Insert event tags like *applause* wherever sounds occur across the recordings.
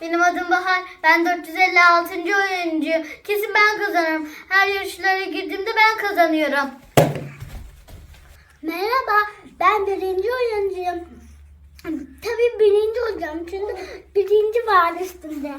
benim adım Bahar. Ben 456. oyuncuyum. Kesin ben kazanırım. Her yarışlara girdiğimde ben kazanıyorum. Merhaba, ben birinci oyuncuyum. Tabii birinci olacağım çünkü birinci var üstünde.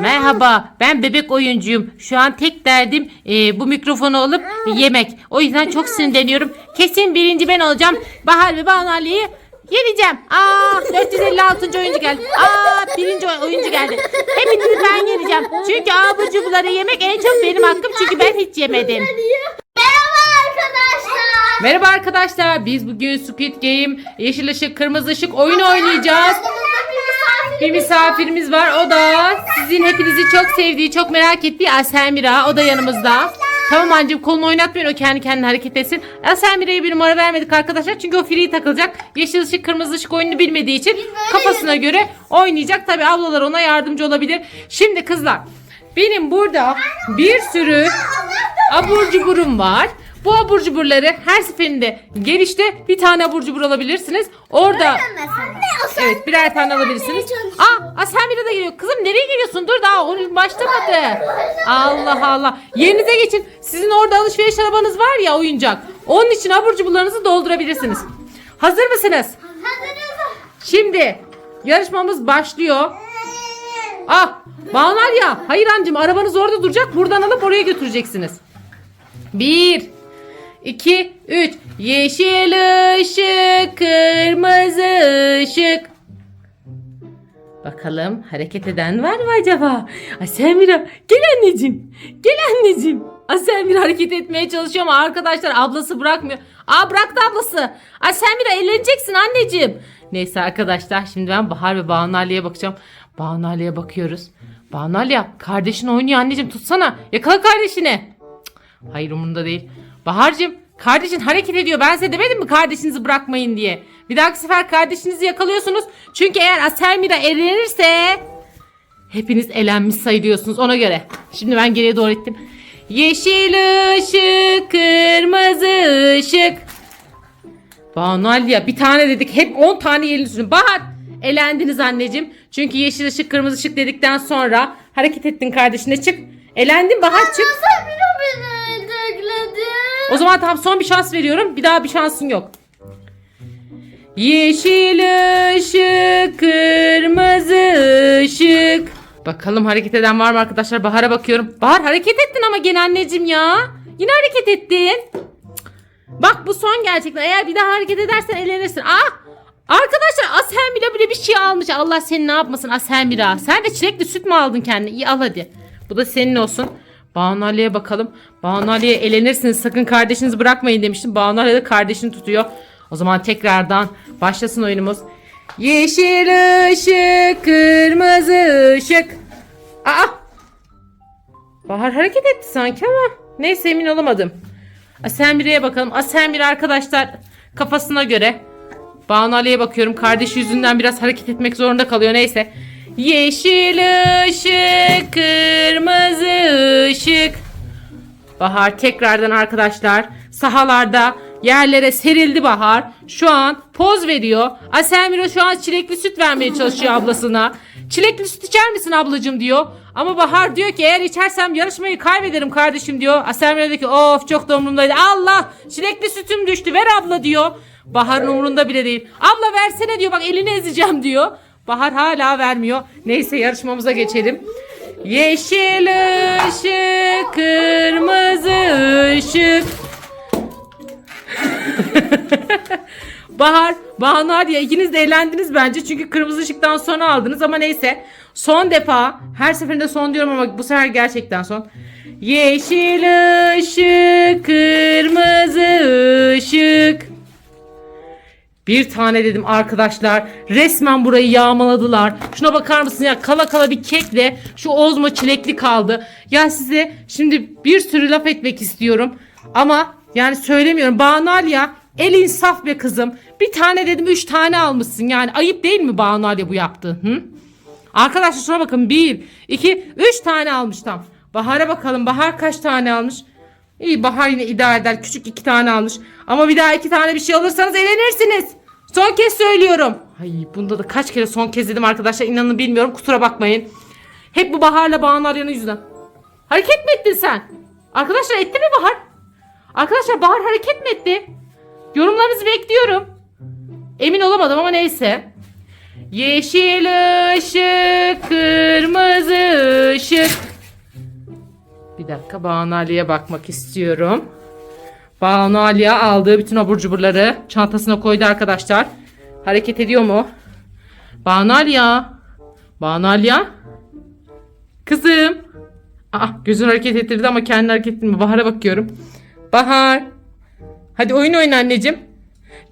Merhaba, ben bebek oyuncuyum. Şu an tek derdim e, bu mikrofonu alıp yemek. O yüzden çok sinirleniyorum. Kesin birinci ben olacağım. Bahar ve Banu Ali'yi yeneceğim. Aa, 456. oyuncu geldi. Aa, birinci oy- oyuncu geldi. Hepinizi ben yeneceğim. Çünkü abur cuburları yemek en çok benim hakkım. Çünkü ben hiç yemedim. Merhaba arkadaşlar. Merhaba arkadaşlar. Biz bugün Squid Game, yeşil ışık, kırmızı ışık oyunu oynayacağız. Bir misafirimiz var. O da sizin hepinizi çok sevdiği, çok merak ettiği Aselmira. O da yanımızda. Tamam anneciğim kolunu oynatmayın. O kendi kendine hareket etsin. Aselmira'ya bir numara vermedik arkadaşlar. Çünkü o free takılacak. Yeşil ışık, kırmızı ışık oyununu bilmediği için kafasına göre oynayacak. Tabi ablalar ona yardımcı olabilir. Şimdi kızlar benim burada bir sürü abur cuburum var. Bu abur cuburları her seferinde gelişte bir tane abur cubur alabilirsiniz. Orada Evet birer tane alabilirsiniz. Aa Asemira da geliyor. Kızım nereye geliyorsun? Dur daha oyun başlamadı. Allah Allah. Yerinize geçin. Sizin orada alışveriş arabanız var ya oyuncak. Onun için abur cuburlarınızı doldurabilirsiniz. Hazır mısınız? Şimdi yarışmamız başlıyor. Ah Bağlar ya. Hayır anneciğim arabanız orada duracak. Buradan alıp oraya götüreceksiniz. Bir, iki, üç. Yeşil ışık, kırmızı ışık. Bakalım hareket eden var mı acaba? Asemira gel anneciğim. Gel anneciğim. Asemira hareket etmeye çalışıyor ama arkadaşlar ablası bırakmıyor. Aa bıraktı ablası. Asemira eğleneceksin anneciğim. Neyse arkadaşlar şimdi ben Bahar ve Banu Ali'ye bakacağım. Banu Ali'ye bakıyoruz. Banu Ali kardeşin oynuyor anneciğim tutsana. Yakala kardeşini. Cık, Hayır umurunda değil. Bahar'cığım kardeşin hareket ediyor. Ben size demedim mi kardeşinizi bırakmayın diye. Bir dahaki sefer kardeşinizi yakalıyorsunuz. Çünkü eğer Aselmira elenirse hepiniz elenmiş sayılıyorsunuz ona göre. Şimdi ben geriye doğru ettim. Yeşil ışık, kırmızı ışık. Banu Alya bir tane dedik hep 10 tane yerini sürün. Bahar elendiniz anneciğim. Çünkü yeşil ışık kırmızı ışık dedikten sonra hareket ettin kardeşine çık. Elendin Bahar çık. O zaman tamam son bir şans veriyorum. Bir daha bir şansın yok. Yeşil ışık, kırmızı ışık. Bakalım hareket eden var mı arkadaşlar? Bahar'a bakıyorum. Bahar hareket ettin ama gene anneciğim ya. Yine hareket ettin. Bak bu son gerçekten. Eğer bir daha hareket edersen elenirsin. Ah! Arkadaşlar Aselmira bile bir şey almış. Allah seni ne yapmasın Aselmira. Sen de çilekli süt mü aldın kendine? İyi al hadi. Bu da senin olsun. Banu Ali'ye bakalım. Banu Ali'ye elenirsiniz. Sakın kardeşinizi bırakmayın demiştim. Banu Ali de kardeşini tutuyor. O zaman tekrardan başlasın oyunumuz. Yeşil ışık, kırmızı ışık. Aa! Bahar hareket etti sanki ama neyse emin olamadım. Aselmira'ya bakalım. Aselmira arkadaşlar kafasına göre. Banu Ali'ye bakıyorum. Kardeşi yüzünden biraz hareket etmek zorunda kalıyor. Neyse. Yeşil ışık, kırmızı ışık. Bahar tekrardan arkadaşlar sahalarda yerlere serildi Bahar. Şu an poz veriyor. Aselmira şu an çilekli süt vermeye çalışıyor ablasına. Çilekli süt içer misin ablacığım diyor. Ama Bahar diyor ki eğer içersem yarışmayı kaybederim kardeşim diyor. Aselmira diyor ki of çok da umurumdaydı. Allah çilekli sütüm düştü ver abla diyor. Bahar'ın umurunda bile değil. Abla versene diyor bak elini ezeceğim diyor. Bahar hala vermiyor. Neyse yarışmamıza geçelim. Yeşil ışık, kırmızı ışık. *laughs* Bahar, Banu ya ikiniz de eğlendiniz bence. Çünkü kırmızı ışıktan sonra aldınız ama neyse. Son defa, her seferinde son diyorum ama bu sefer gerçekten son. Yeşil ışık, kırmızı ışık. Bir tane dedim arkadaşlar. Resmen burayı yağmaladılar. Şuna bakar mısın ya kala kala bir kekle şu ozma çilekli kaldı. Ya size şimdi bir sürü laf etmek istiyorum. Ama yani söylemiyorum. Banal ya el insaf be kızım. Bir tane dedim üç tane almışsın. Yani ayıp değil mi Banal ya bu yaptığın? Hı? Arkadaşlar şuna bakın. Bir, iki, üç tane almış tam. Bahar'a bakalım. Bahar kaç tane almış? İyi Bahar yine idare eder. Küçük iki tane almış. Ama bir daha iki tane bir şey alırsanız elenirsiniz. Son kez söylüyorum. Ay bunda da kaç kere son kez dedim arkadaşlar inanın bilmiyorum kusura bakmayın. Hep bu Bahar'la Banu Arya'nın yüzünden. Hareket mi ettin sen? Arkadaşlar etti mi Bahar? Arkadaşlar Bahar hareket mi etti? Yorumlarınızı bekliyorum. Emin olamadım ama neyse. Yeşil ışık, kırmızı ışık. Bir dakika Banu Ali'ye bakmak istiyorum. Banu Ali'ye aldığı bütün abur cuburları çantasına koydu arkadaşlar. Hareket ediyor mu? Banu Ali'ye. Banu Ali'ye. Kızım. Aa, gözünü hareket ettirdi ama kendi hareket ettirmiyor. Bahar'a bakıyorum. Bahar. Hadi oyun oyna anneciğim.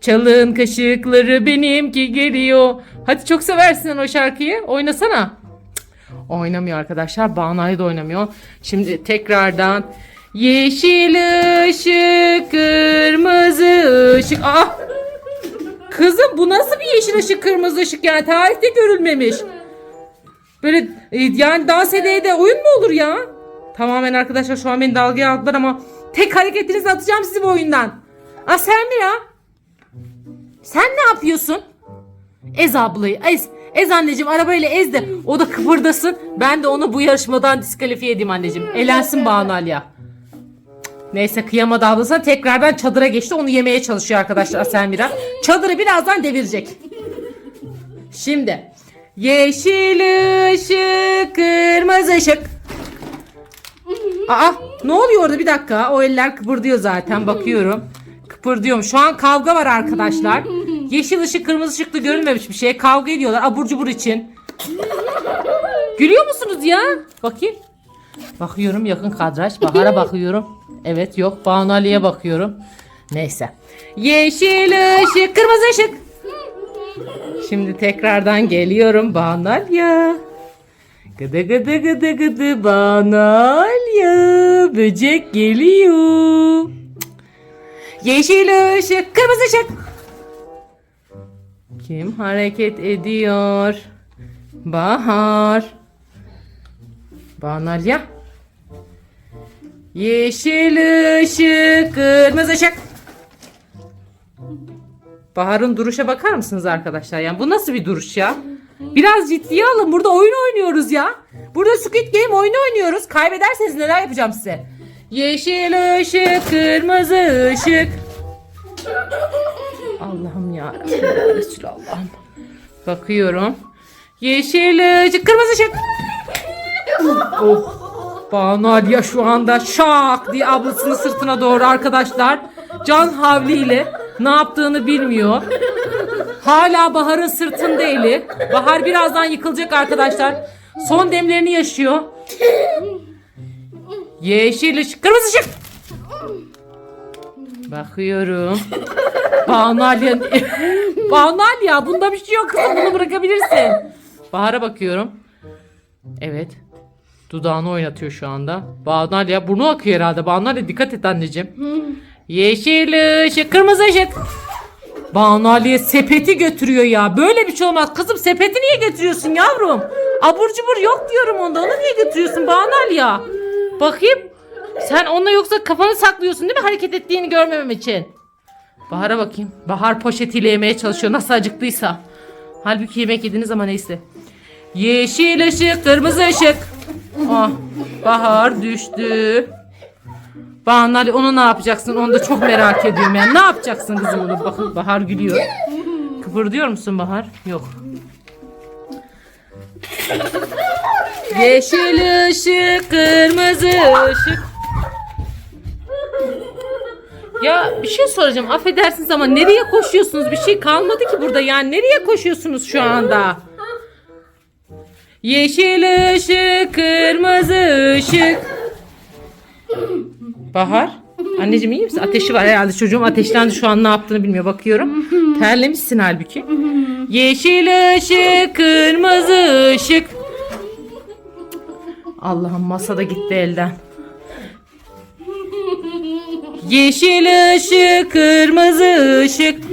Çalın kaşıkları benimki geliyor. Hadi çok seversin o şarkıyı. Oynasana. Oynamıyor arkadaşlar. Banayı da oynamıyor. Şimdi tekrardan yeşil ışık, kırmızı ışık. Aa! Kızım bu nasıl bir yeşil ışık, kırmızı ışık yani tarihte görülmemiş. Böyle e, yani dans edeye de oyun mu olur ya? Tamamen arkadaşlar şu an beni dalgaya aldılar ama tek hareketinizi atacağım sizi bu oyundan. Aa sen mi ya? Sen ne yapıyorsun? Ez ablayı. Ez. Ez anneciğim arabayla ez de o da kıpırdasın. Ben de onu bu yarışmadan diskalifiye edeyim anneciğim. Elensin Banu Alya. Neyse kıyamadı ablasına tekrardan çadıra geçti. Onu yemeye çalışıyor arkadaşlar Aselmira. Çadırı birazdan devirecek. Şimdi. Yeşil ışık, kırmızı ışık. Aa ne oluyor orada bir dakika. O eller kıpırdıyor zaten bakıyorum. Kıpırdıyorum. Şu an kavga var arkadaşlar. Yeşil ışık kırmızı ışıklı görünmemiş bir şey. Kavga ediyorlar abur cubur için. Gülüyor musunuz ya? Bakayım. Bakıyorum yakın kadraj. Bahar'a bakıyorum. Evet yok. Banu Ali'ye bakıyorum. Neyse. Yeşil ışık kırmızı ışık. Şimdi tekrardan geliyorum Banu Ali'ye. Gıdı gıdı gıdı gıdı banalya böcek geliyor. Yeşil ışık, kırmızı ışık. Kim hareket ediyor? Bahar. Banalya. Yeşil ışık, kırmızı ışık. Bahar'ın duruşa bakar mısınız arkadaşlar? Yani bu nasıl bir duruş ya? Biraz ciddiye alın. Burada oyun oynuyoruz ya. Burada Squid Game oyunu oynuyoruz. Kaybederseniz neler yapacağım size? Yeşil ışık, kırmızı ışık. Allah'ım ya. Resulallah'ım. Bakıyorum. Yeşil ışık, kırmızı ışık. Oh. Banu Aliye şu anda şak diye ablasının sırtına doğru arkadaşlar. Can havliyle ne yaptığını bilmiyor. Hala Bahar'ın sırtında eli. Bahar birazdan yıkılacak arkadaşlar. Son demlerini yaşıyor. Yeşil ışık, kırmızı ışık. Bakıyorum. Banu Aliye *laughs* bunda bir şey yok kızım bunu bırakabilirsin. Bahar'a bakıyorum. Evet. Dudağını oynatıyor şu anda. Banu Aliye burnu akıyor herhalde. Banu Aliye dikkat et anneciğim. Yeşil ışık, kırmızı ışık. Banu Ali'ye sepeti götürüyor ya. Böyle bir şey olmaz. Kızım sepeti niye götürüyorsun yavrum? Abur cubur yok diyorum onda. Onu niye götürüyorsun Banu Ali ya? Bakayım. Sen onunla yoksa kafanı saklıyorsun değil mi hareket ettiğini görmemem için? Bahar'a bakayım. Bahar poşetiyle yemeye çalışıyor. Nasıl acıktıysa. Halbuki yemek yediniz ama neyse. Yeşil ışık, kırmızı ışık. Ah, Bahar düştü. Banu Ali onu ne yapacaksın? Onu da çok merak ediyorum yani. Ne yapacaksın kızım onu? Bakın Bahar gülüyor. Kıpırdıyor musun Bahar? Yok. Yeşil ışık, kırmızı ışık. Ya bir şey soracağım. Affedersiniz ama nereye koşuyorsunuz? Bir şey kalmadı ki burada yani. Nereye koşuyorsunuz şu anda? Yeşil ışık, kırmızı ışık. Bahar. Anneciğim iyi misin? Ateşi var herhalde. Çocuğum ateşlendi şu an ne yaptığını bilmiyor. Bakıyorum. Terlemişsin halbuki. Yeşil ışık, kırmızı ışık. Allah'ım masada gitti elden. Yeşil ışık, kırmızı ışık.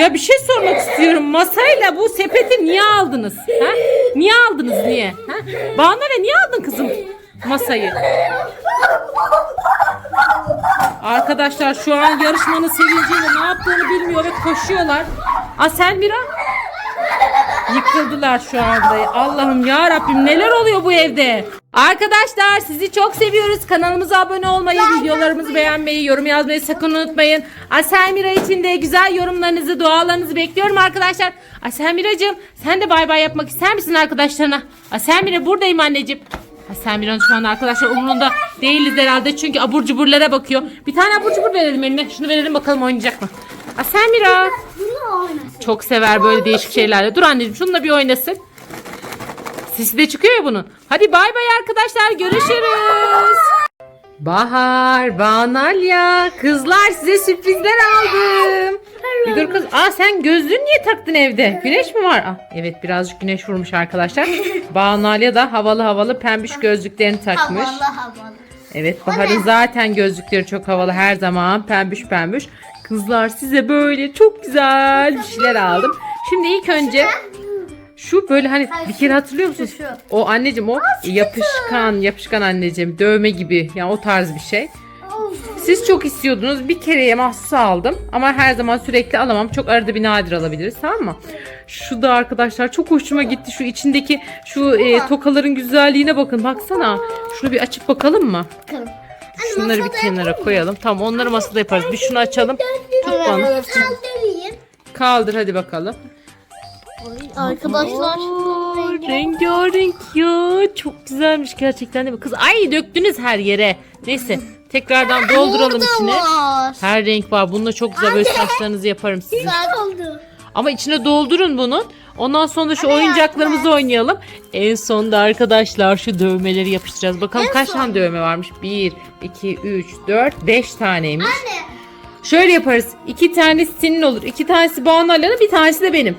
Ya bir şey sormak istiyorum. Masayla bu sepeti niye aldınız? Ha? Niye aldınız niye? Ha? Banu ne niye aldın kızım masayı? Arkadaşlar şu an yarışmanın sevinciyle ne yaptığını bilmiyor ve koşuyorlar. Aa Selmira. Yıkıldılar şu anda. Allah'ım ya Rabbim neler oluyor bu evde? Arkadaşlar sizi çok seviyoruz. Kanalımıza abone olmayı, videolarımızı beğenmeyi, yorum yazmayı sakın unutmayın. Aselmira için de güzel yorumlarınızı, dualarınızı bekliyorum arkadaşlar. Aselmiracığım sen de bay bay yapmak ister misin arkadaşlarına? Aselmira buradayım anneciğim. Aselmira'nın şu anda arkadaşlar umurunda değiliz herhalde çünkü abur cuburlara bakıyor. Bir tane abur cubur verelim eline. Şunu verelim bakalım oynayacak mı? Aselmira. Çok sever böyle değişik şeylerle. Dur anneciğim şununla bir oynasın. Sesi de çıkıyor ya bunun. Hadi bay bay arkadaşlar görüşürüz. Bahar, Banalya, kızlar size sürprizler aldım. Bir dur kız. Aa sen gözlüğünü niye taktın evde? Güneş mi var? Aa, evet birazcık güneş vurmuş arkadaşlar. *laughs* Banalya da havalı havalı pembiş gözlüklerini takmış. Havalı havalı. Evet Bahar'ın zaten gözlükleri çok havalı her zaman pembiş pembiş. Kızlar size böyle çok güzel bir şeyler aldım. Şimdi ilk önce şu böyle hani bir kere hatırlıyor musunuz? şu. O anneciğim o yapışkan yapışkan anneciğim dövme gibi yani o tarz bir şey. Siz çok istiyordunuz. Bir kereye mahsus aldım. Ama her zaman sürekli alamam. Çok arada bir nadir alabiliriz tamam mı? Şu da arkadaşlar çok hoşuma gitti. Şu içindeki şu e, tokaların güzelliğine bakın. Baksana. Şunu bir açıp bakalım mı? Bakalım. Şunları bir kenara koyalım. Tamam onları masada yaparız. Bir şunu açalım. Tut bana. Kaldır hadi bakalım. Arkadaşlar rengarenk ya. Çok güzelmiş gerçekten değil mi? Kız ay döktünüz her yere. Neyse tekrardan dolduralım içine. var. Her renk var. Bununla çok güzel böyle saçlarınızı yaparım sizin. Güzel oldu. Ama içine doldurun bunun. Ondan sonra şu oyuncaklarımızı oynayalım. En sonda arkadaşlar şu dövmeleri yapıştıracağız. Bakalım kaç tane dövme varmış? 1, 2, 3, 4, 5 taneymiş. Anne. Şöyle yaparız. İki tanesi senin olur. İki tanesi Banu Alya'nın bir tanesi de benim.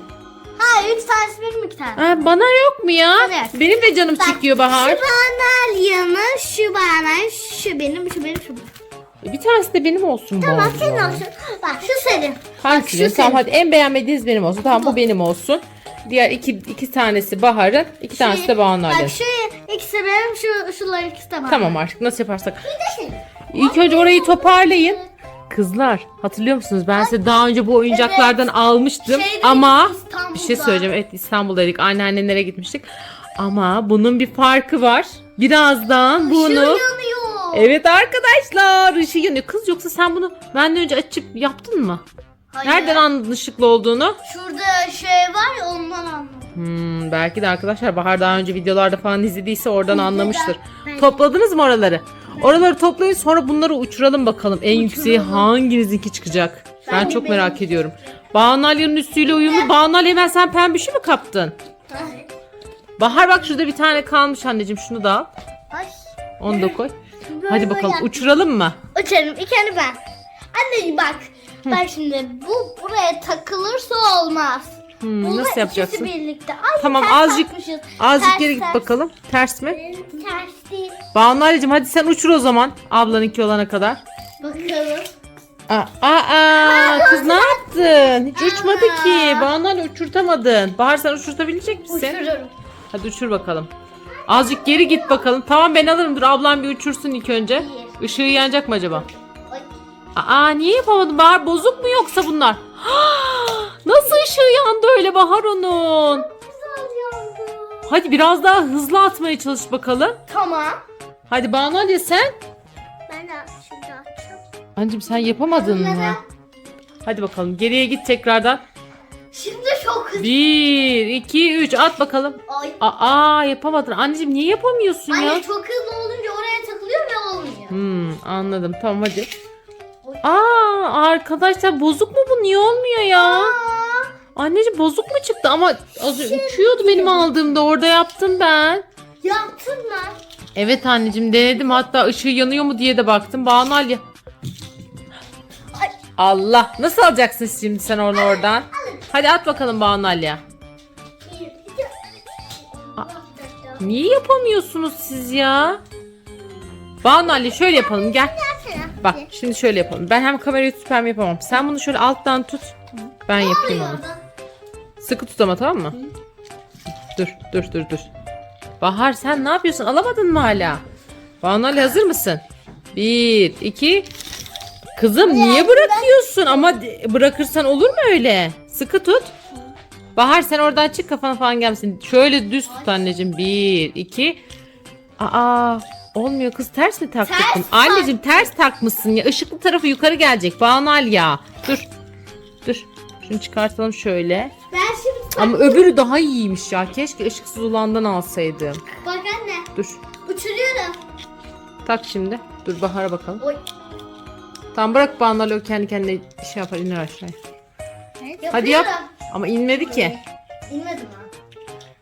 Hayır üç tanesi benim iki tane. Ha, bana yok mu ya? Evet. Benim de canım çekiyor Bahar. Şu bana Alya'nın, şu bana, şu benim, şu benim, şu benim. E, Bir tanesi de benim olsun Tamam bari senin olsun. Bak şu senin. Hangisi? Bak, şu Tamam senin. hadi en beğenmediğiniz benim olsun. Tamam bu benim olsun. Diğer iki, iki tanesi Bahar'ın, iki tanesi de Banu Alya'nın. Bak şu ikisi benim, şu şunlar ikisi de bana. Tamam artık nasıl yaparsak. Bir de senin. İlk önce orayı toparlayın. Kızlar hatırlıyor musunuz? Ben size daha önce bu oyuncaklardan almıştım. Şeydeydik, Ama İstanbul'da. bir şey söyleyeceğim. Evet İstanbul'daydık. Anneannelere gitmiştik. Ama bunun bir farkı var. Birazdan bunu... Yanıyor. Evet arkadaşlar ışığı yanıyor. Kız yoksa sen bunu benden önce açıp yaptın mı? Hayır. Nereden anladın ışıklı olduğunu? Şurada şey var ya ondan anladım. Hmm, belki de arkadaşlar Bahar daha önce videolarda falan izlediyse oradan anlamıştır. Topladınız mı oraları? Oraları toplayın sonra bunları uçuralım bakalım. En yükseği hanginizinki çıkacak? Ben, çok merak ediyorum. Banu Alya'nın üstüyle uyumlu. Banu Alya hemen sen pembişi mi kaptın? Bahar bak şurada bir tane kalmış anneciğim şunu da al. Ay. Onu da koy. Böyle Hadi bakalım uçuralım mı? Uçarım. Önce ben. Anneciğim bak. Bak şimdi bu buraya takılırsa olmaz. Hmm, Bunlar nasıl yapacaksın? ikisi birlikte. Ay, Tamam, ters azıcık- takmışız. Azıcık Ters, geri git ters. bakalım. Ters mi? Ters değil. Banu Alya'cığım hadi sen uçur o zaman. Ablanınki olana kadar. Bakalım. Aa, aa, kız ne yaptın? Hiç uçmadı ki. Banu Alya uçurtamadın. Bahar sen uçurtabilecek misin? Uçururum. Hadi uçur bakalım. Azıcık geri git bakalım. Tamam ben alırım. Dur ablam bir uçursun ilk önce. Işığı yanacak mı acaba? Ay. Aa niye yapamadın Bahar? Bozuk mu yoksa bunlar? *gasps* Nasıl ışığı yandı öyle Bahar onun? Güzel yandı. Hadi biraz daha hızlı atmaya çalış bakalım. Tamam. Hadi Banu Alya sen. Ben de şimdi açacağım. Anneciğim sen yapamadın mı? Hadi bakalım geriye git tekrardan. Şimdi çok hızlı. 1, 2, 3 at bakalım. Ay. Aa yapamadın. Anneciğim niye yapamıyorsun ya? Anne çok hızlı olunca oraya takılıyor ve olmuyor. Hmm, anladım. Tamam hadi. Aa arkadaşlar bozuk mu bu? Niye olmuyor ya? Anneciğim bozuk mu çıktı? Ama az önce uçuyordu benim aldığımda. Orada yaptım ben. yaptın mı? Evet anneciğim denedim. Hatta ışığı yanıyor mu diye de baktım. Banu. Ay. Allah. Nasıl alacaksın şimdi sen onu oradan? Hadi at bakalım Banu Aa. Niye yapamıyorsunuz siz ya? Banu Ali şöyle yapalım gel. Bak şimdi şöyle yapalım. Ben hem kamerayı tutup hem yapamam. Sen bunu şöyle alttan tut. Ben yapayım onu. Sıkı tut ama tamam mı? Dur dur dur dur. Bahar sen ne yapıyorsun? Alamadın mı hala? Banu Ali hazır mısın? Bir, iki. Kızım niye bırakıyorsun? Ama bırakırsan olur mu öyle? Sıkı tut. Bahar sen oradan çık kafana falan gelmesin. Şöyle düz tut anneciğim. Bir, iki. Aa olmuyor kız ters mi taktın? Ters Anneciğim ters takmışsın ya. Işıklı tarafı yukarı gelecek. Banal ya. Dur. Dur. Şunu çıkartalım şöyle. Ben şimdi Ama öbürü daha iyiymiş ya. Keşke ışıksız olandan alsaydım. bak anne Dur. uçuruyorum. Tak şimdi. Dur Bahar'a bakalım. Oy. Tamam bırak Banal o kendi kendine şey yapar iner aşağıya. Hadi yap. Yapıyorum. Ama inmedi ki. İnmedim ha.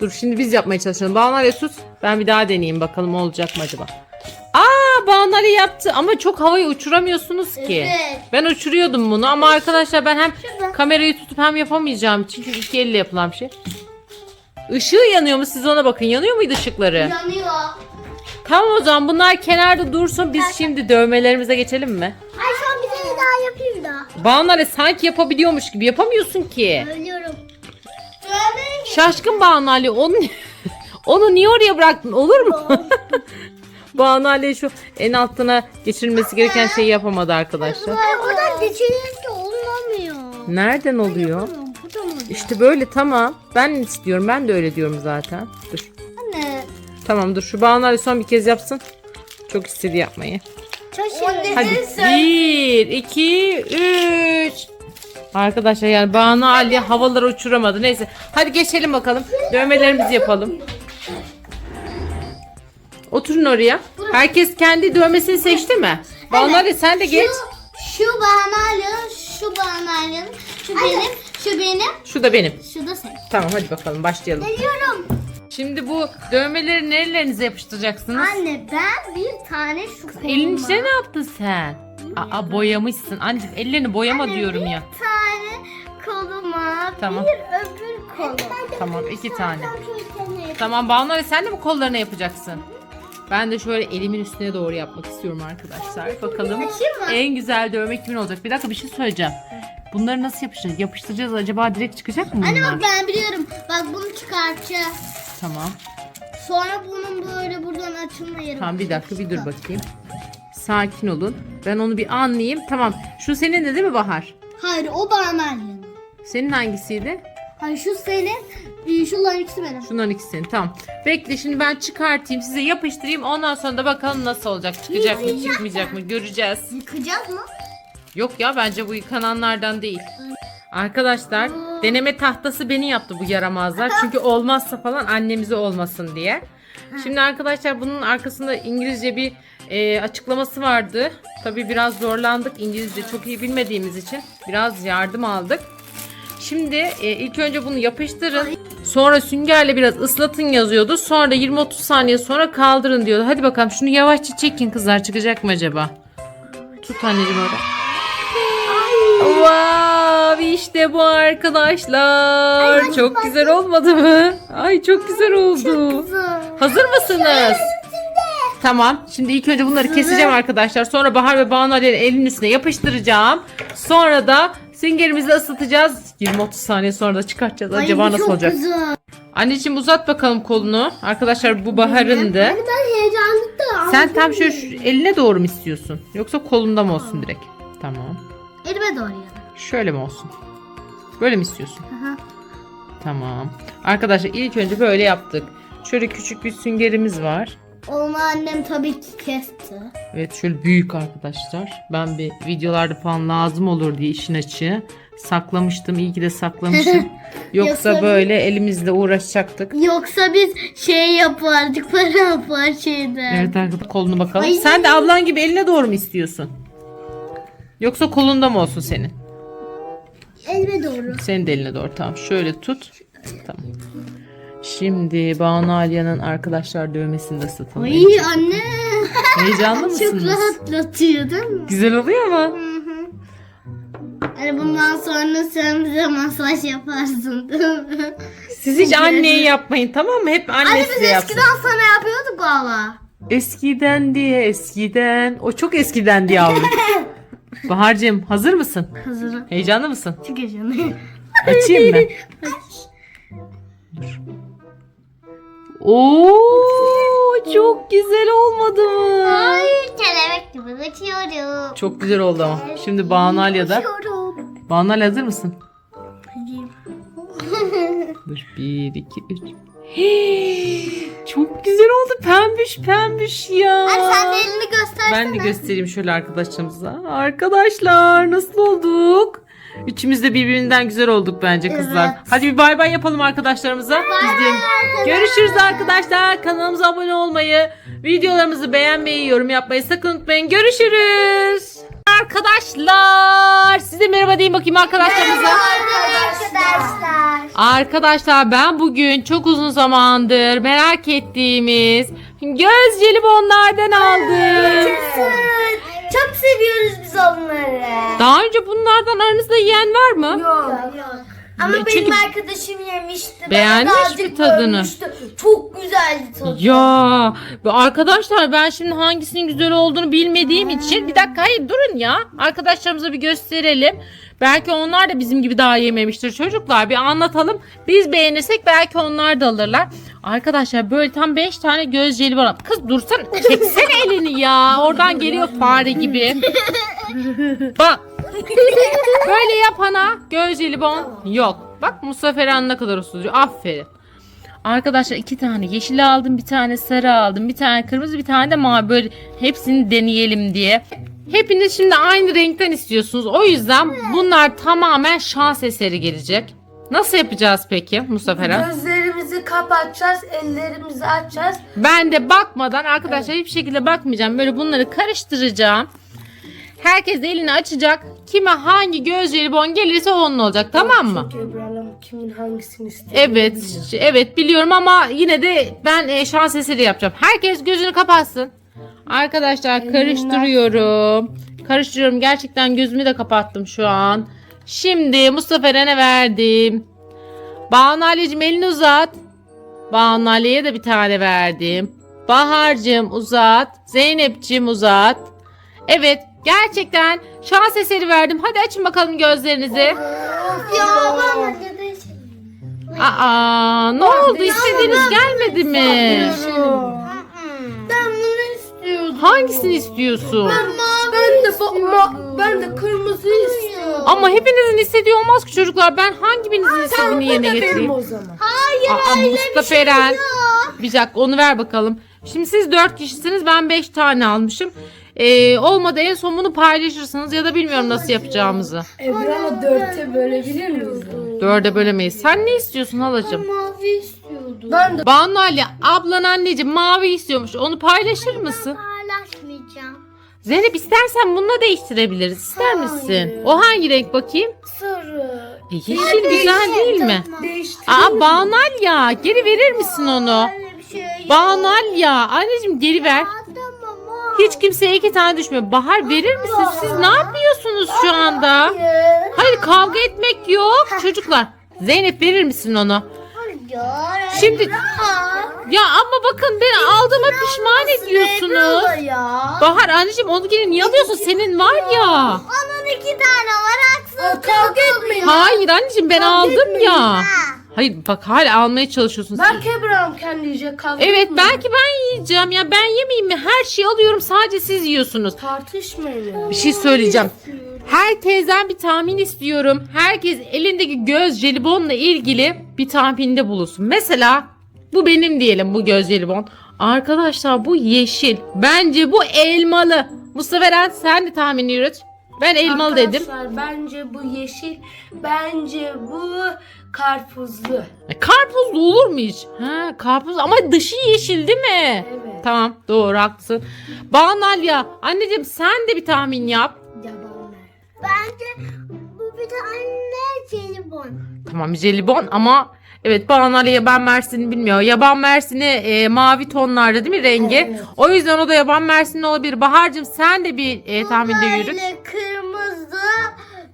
Dur şimdi biz yapmaya çalışalım. Banalya sus. Ben bir daha deneyeyim bakalım olacak mı acaba. Aa Banalya yaptı ama çok havayı uçuramıyorsunuz ki. Evet. Ben uçuruyordum bunu ama arkadaşlar ben hem Şurada. kamerayı tutup hem yapamayacağım. Çünkü iki elle yapılan bir şey. Işığı yanıyor mu? Siz ona bakın. Yanıyor muydu ışıkları? Yanıyor. Tamam o zaman bunlar kenarda dursun. Biz şimdi dövmelerimize geçelim mi? Ay şu an bir tane daha yapayım da. Banalya sanki yapabiliyormuş gibi. Yapamıyorsun ki. Ölüyorum. Şaşkın Banu Ali onu *laughs* onu niye oraya bıraktın olur mu? *laughs* Banu Ali şu en altına geçirilmesi gereken şeyi yapamadı arkadaşlar. Ay oradan geçirince olmuyor. Nereden oluyor? İşte böyle tamam. Ben istiyorum. Ben de öyle diyorum zaten. Dur. Anne. Tamam dur şu Banu Ali son bir kez yapsın. Çok istedi yapmayı. Şaşırdım. Hadi. Bir, iki, üç. Arkadaşlar yani Banu Ali havalara uçuramadı. Neyse. Hadi geçelim bakalım. Dövmelerimizi yapalım. Oturun oraya. Herkes kendi dövmesini seçti mi? Banu Ali sen de geç. Şu, banalya, şu banalya, şu benim, şu benim, Şu da benim. şu da senin. Tamam hadi bakalım başlayalım. Geliyorum. Şimdi bu dövmeleri nerelerinize yapıştıracaksınız? Anne ben bir tane şu koluma. Elin içine ne yaptın sen? Aa boyamışsın. Anneciğim ellerini boyama Anne, diyorum ya. Bir tane koluma, Tamam. bir öbür koluma. Tamam iki tane. Tamam Banu sen de mi kollarına yapacaksın? Ben de şöyle elimin üstüne doğru yapmak istiyorum arkadaşlar. Bakalım en güzel dövme kimin olacak? Bir dakika bir şey söyleyeceğim. Bunları nasıl yapıştıracağız? Yapıştıracağız acaba direkt çıkacak mı Anne bunlar? bak ben biliyorum. Bak bunu çıkartacağız. Tamam. Sonra bunun böyle buradan açılma yeri. Tamam bir dakika bir dur bakayım. Sakin olun. Ben onu bir anlayayım. Tamam. Şu senin de değil mi Bahar? Hayır o banalyanın. Senin hangisiydi? Hayır şu senin, e, şunların ikisi benim. Şunların ikisi senin. Tamam. Bekle şimdi ben çıkartayım size yapıştırayım. Ondan sonra da bakalım nasıl olacak. Çıkacak mı çıkmayacak mı göreceğiz. Yıkacağız mı? Yok ya bence bu yıkananlardan değil. Arkadaşlar deneme tahtası beni yaptı bu yaramazlar. Çünkü olmazsa falan annemize olmasın diye. Şimdi arkadaşlar bunun arkasında İngilizce bir e, açıklaması vardı. Tabi biraz zorlandık İngilizce çok iyi bilmediğimiz için. Biraz yardım aldık. Şimdi e, ilk önce bunu yapıştırın. Sonra süngerle biraz ıslatın yazıyordu. Sonra da 20-30 saniye sonra kaldırın diyordu. Hadi bakalım şunu yavaşça çekin kızlar çıkacak mı acaba? Tut anneciğim orada. Wow işte bu arkadaşlar. çok güzel olmadı mı? Ay çok güzel oldu. Hazır mısınız? Tamam. Şimdi ilk önce bunları keseceğim arkadaşlar. Sonra Bahar ve Banu Ali'nin elinin üstüne yapıştıracağım. Sonra da süngerimizle ısıtacağız. 20-30 saniye sonra da çıkartacağız. Acaba nasıl olacak? Güzel. Anneciğim uzat bakalım kolunu. Arkadaşlar bu Bahar'ındı. Ben heyecanlıydım. Sen tam şöyle şu eline doğru mu istiyorsun? Yoksa kolunda mı olsun direkt? Tamam. Elime doğru ya da. Şöyle mi olsun? Böyle mi istiyorsun? Aha. Tamam. Arkadaşlar ilk önce böyle yaptık. Şöyle küçük bir süngerimiz var. Onu annem tabii ki kesti. Evet şöyle büyük arkadaşlar. Ben bir videolarda falan lazım olur diye işin açığı saklamıştım. İyi ki de saklamışım. *laughs* Yoksa Yoksa- böyle elimizle uğraşacaktık. Yoksa biz şey yapardık, *laughs* para yapar şeyden. Evet arkadaşlar kolunu bakalım. Ay. Sen de ablan gibi eline doğru mu istiyorsun? Yoksa kolunda mı olsun senin? Elime doğru. Senin de eline doğru tamam. Şöyle tut. Tamam. Şimdi Banu Alya'nın arkadaşlar dövmesini de ısıtalım. Ay anne. Heyecanlı Çok mısınız? rahatlatıyor değil mi? Güzel oluyor mu? Hı hı. Hani bundan sonra sen bize masaj yaparsın değil mi? Siz hiç anneye yapmayın tamam mı? Hep anne Anne biz size yapsın. eskiden sana yapıyorduk valla. Eskiden diye eskiden. O çok eskiden diye yavrum. *laughs* Bahar'cığım hazır mısın? Hazırım. Heyecanlı mısın? Çok heyecanlıyım. Açayım mı? Dur. Oo çok güzel olmadı mı? Ay kelebek gibi uçuyorum. Çok güzel oldu ama. Şimdi Banu Alya'da. Uçuyorum. Banu Alya hazır mısın? Dur bir iki üç. Hii, Çok güzel oldu pembiş pembiş ya. Hadi sen de elini göstersene. Ben de göstereyim şöyle arkadaşlarımıza. Arkadaşlar nasıl olduk? Üçümüz de birbirinden güzel olduk bence kızlar. Evet. Hadi bir bay bay yapalım arkadaşlarımıza. İzleyelim. Görüşürüz arkadaşlar. Kanalımıza abone olmayı, videolarımızı beğenmeyi, yorum yapmayı sakın unutmayın. Görüşürüz. Arkadaşlar. Size merhaba deyin bakayım arkadaşlarımıza. Arkadaşlar. Arkadaşlar ben bugün çok uzun zamandır merak ettiğimiz göz jelibonlardan aldım. Çok seviyoruz biz onları. Daha önce bunlardan aranızda yiyen var mı? Yok. Ama Çünkü- benim arkadaşım yemişti. Beğenmiş de azıcık mi tadını? görmüştüm. Çok güzeldi tadı. Ya arkadaşlar ben şimdi hangisinin güzel olduğunu bilmediğim için bir dakika hayır durun ya. Arkadaşlarımıza bir gösterelim. Belki onlar da bizim gibi daha yememiştir çocuklar. Bir anlatalım. Biz beğenirsek belki onlar da alırlar. Arkadaşlar böyle tam 5 tane göz jeli var. Kız dursan çeksene elini ya. Oradan geliyor fare gibi. Bak. Böyle yapana göz jelibon yok. Bak Mustafa Eren ne kadar usulcu. Aferin. Arkadaşlar iki tane yeşil aldım, bir tane sarı aldım, bir tane kırmızı, bir tane de mavi. Böyle hepsini deneyelim diye. Hepiniz şimdi aynı renkten istiyorsunuz. O yüzden bunlar tamamen şans eseri gelecek. Nasıl yapacağız peki Mustafa Eren? Gözlerimizi kapatacağız, ellerimizi açacağız. Ben de bakmadan arkadaşlar hiçbir şekilde bakmayacağım. Böyle bunları karıştıracağım. Herkes elini açacak. Kime hangi göz jelibon gelirse onun olacak tamam mı? Çünkü Ebru Hanım kimin hangisini istiyor? Evet, evet biliyorum ama yine de ben e, şans eseri yapacağım. Herkes gözünü kapatsın. Arkadaşlar karıştırıyorum. Karıştırıyorum. Gerçekten gözümü de kapattım şu an. Şimdi Mustafa Eren'e verdim. Banu Ali'cim elini uzat. Banu Ali'ye de bir tane verdim. Bahar'cığım uzat. Zeynep'cim uzat. Evet gerçekten şans eseri verdim. Hadi açın bakalım gözlerinizi. Ya bana dedi. Aa, ne oldu? İstediğiniz gelmedi mi? Ben bunu istiyordum. Hangisini istiyorsun? Ben de ba- ma- ben de kırmızı istiyorum. Ama hepinizin istediği olmaz ki çocuklar. Ben hangi birinizin istediğini yerine getireyim? o zaman. Hayır Aa, öyle Mustafa bir şey Eren. yok. Bir dakika onu ver bakalım. Şimdi siz dört kişisiniz ben beş tane almışım. Ee, olmadı en son bunu paylaşırsınız ya da bilmiyorum nasıl yapacağımızı. Hanım dörtte bölebilir miyiz? Dörde bölemeyiz. Sen ne istiyorsun halacığım? Mavi istiyordum. Ben de Banu Ali ablan anneciğim mavi istiyormuş. Onu paylaşır mısın? Paylaşmayacağım. Zeynep istersen bununla değiştirebiliriz. İster misin? O hangi renk bakayım? sarı. E, yeşil güzel değil mi? Değiştir. Aa Banal ya geri verir misin onu? Öyle bir şey yok. Banal ya anneciğim geri ver. Ama. Hiç kimseye iki tane düşmüyor. Bahar verir misin? Siz ne yapıyorsunuz şu anda? Hayır. Kavga etmek yok çocuklar. Zeynep verir misin onu? Şimdi ya ama bakın beni aldığıma pişman ediyorsunuz. Bahar anneciğim onu geri niye alıyorsun? Senin var ya. Onun iki tane var haksız. Kavga etmeyin. Hayır anneciğim ben aldım ya. Hayır bak hala almaya çalışıyorsun. Belki Ebru Hanım kendi yiyecek kavga Evet etmeyin. belki ben yiyeceğim ya ben yemeyeyim mi? Her şeyi alıyorum sadece siz yiyorsunuz. Tartışmayın. Bir şey söyleyeceğim. Herkesten bir tahmin istiyorum. Herkes elindeki göz jelibonla ilgili bir tahminde bulunsun. Mesela bu benim diyelim bu göz jelibon. Arkadaşlar bu yeşil. Bence bu elmalı. Mustafa Eren sen de tahmin yürüt. Ben elmalı dedim. Arkadaşlar bence bu yeşil. Bence bu karpuzlu. E, Karpuzlu olur mu hiç? Ha, karpuz ama dışı yeşil değil mi? Evet. Tamam doğru haklısın. Banalya anneciğim sen de bir tahmin yap. Yabanlar. Bence bu bir tane jelibon. Tamam jelibon ama evet Banalya yaban mersini bilmiyor. Yaban mersini e, mavi tonlarda değil mi rengi? Evet. O yüzden o da yaban mersini olabilir. Bahar'cığım sen de bir e, tahminde yürüt. Böyle kırmızı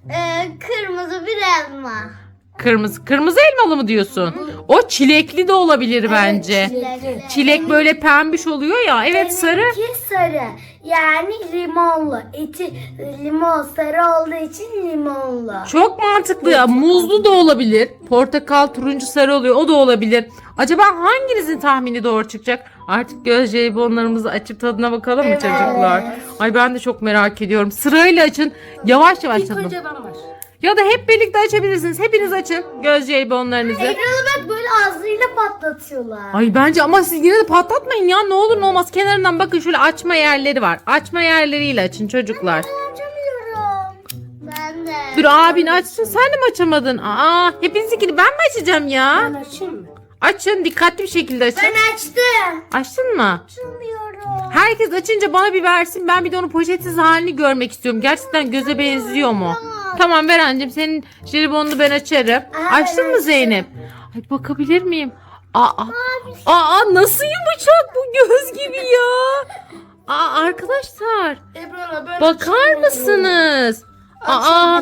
e, kırmızı bir elma. Kırmızı. Kırmızı elmalı mı diyorsun? O çilekli de olabilir bence. çilekli. Çilek böyle pembiş oluyor ya. Evet sarı. Benimki sarı. Yani limonlu. Eti limon sarı olduğu için limonlu. Çok mantıklı. Muzlu da olabilir. Portakal turuncu sarı oluyor. O da olabilir. Acaba hanginizin tahmini doğru çıkacak? Artık göz jelibonlarımızı açıp tadına bakalım mı Evet. çocuklar? Ay ben de çok merak ediyorum. Sırayla açın. Yavaş yavaş İlk tadın. önce ben var. Ya da hep birlikte açabilirsiniz. Hepiniz açın göz jelibonlarınızı. Ekranı bak böyle ağzıyla patlatıyorlar. Ay bence ama siz yine de patlatmayın ya. Ne olur ne olmaz. Kenarından bakın şöyle açma yerleri var. Açma yerleriyle açın çocuklar. Açamıyorum. Ben de. Dur abin açsın. Sen de mi açamadın? Aa, hepinizinkini ben mi açacağım ya? Ben açayım mı? Açın. Dikkatli bir şekilde açın. Ben açtım. Açtın mı? Açamıyorum. Herkes açınca bana bir versin. Ben bir de onun poşetsiz halini görmek istiyorum. Gerçekten göze benziyor mu? Tamam ver anneciğim. Senin jelibonunu ben açarım. Aa, Açtın ben mı. Zeynep? Ay bakabilir miyim? Aa, aa nasıl yumuşak bu göz gibi ya? Aa arkadaşlar bakar mısınız? Aa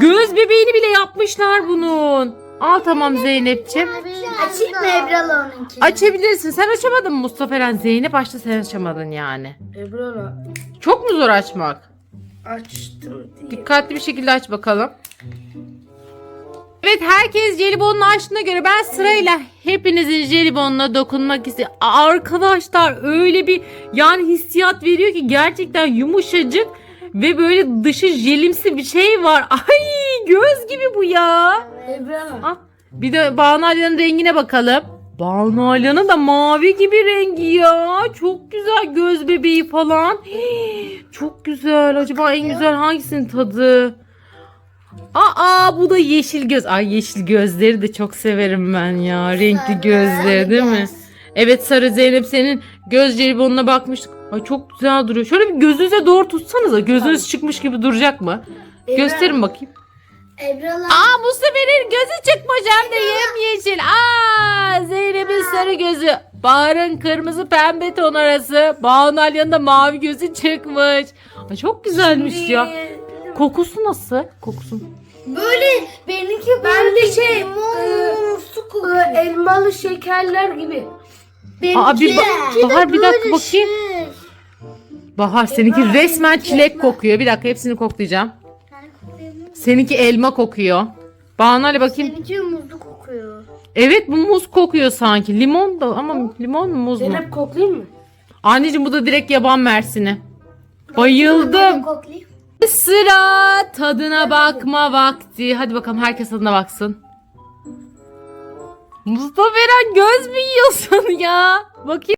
göz bebeğini bile yapmışlar bunun. Al tamam Zeynep'ciğim. Açayım mı Ebral onunki? Açabilirsin. Sen açamadın mı Mustafa Eren? Zeynep açtı sen açamadın yani. Ebru'na Çok mu zor açmak? Açtım diye. Dikkatli bir şekilde aç bakalım. Evet herkes jelibonunu açtığına göre ben sırayla hepinizin jelibonuna dokunmak istiyorum. Arkadaşlar öyle bir yani hissiyat veriyor ki gerçekten yumuşacık ve böyle dışı jelimsi bir şey var. *laughs* Ay göz gibi bu ya. Ebru'na. Ah, bir de Banu rengine bakalım. Banu Alya'nın da mavi gibi rengi ya. Çok güzel göz bebeği falan. Hii, *gasps* Çok güzel. Acaba en güzel hangisinin tadı? Aa bu da yeşil göz. Ay yeşil gözleri de çok severim ben ya. Renkli gözleri değil mi? Evet Sarı Zeynep senin göz jelibonuna bakmıştık. Ay çok güzel duruyor. Şöyle bir gözünüze doğru tutsanıza. Gözünüz çıkmış gibi duracak mı? Gösterin bakayım. Ebral Aa bu seferin gözü çıkmış hem de yemyeşil. Aa Zeynep'in sarı gözü. Bahar'ın kırmızı pembe ton arası. Banu Alya'nın da mavi gözü çıkmış. Ay çok güzelmiş ya. Kokusu nasıl? Kokusu. Böyle benimki Ben böyle de şey, limon, su Ee, kokuyor. elmalı şekerler gibi. Benimki Aa, bir bak- Bahar, bir dakika bakayım. şey. Bahar seninki resmen çilek kokuyor. Bir dakika hepsini koklayacağım. Seninki elma kokuyor. Banu Ali bakayım. Seninki muzlu kokuyor. Evet bu muz kokuyor sanki. Limon da ama limon mu muz mu? Zeynep koklayayım mı? Anneciğim bu da direkt yaban mersini. Bayıldım. Koklayayım. Sıra tadına bakma vakti. Hadi bakalım herkes tadına baksın. Mustafa Eren göz mü yiyorsun ya? Bakayım.